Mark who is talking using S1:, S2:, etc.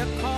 S1: your.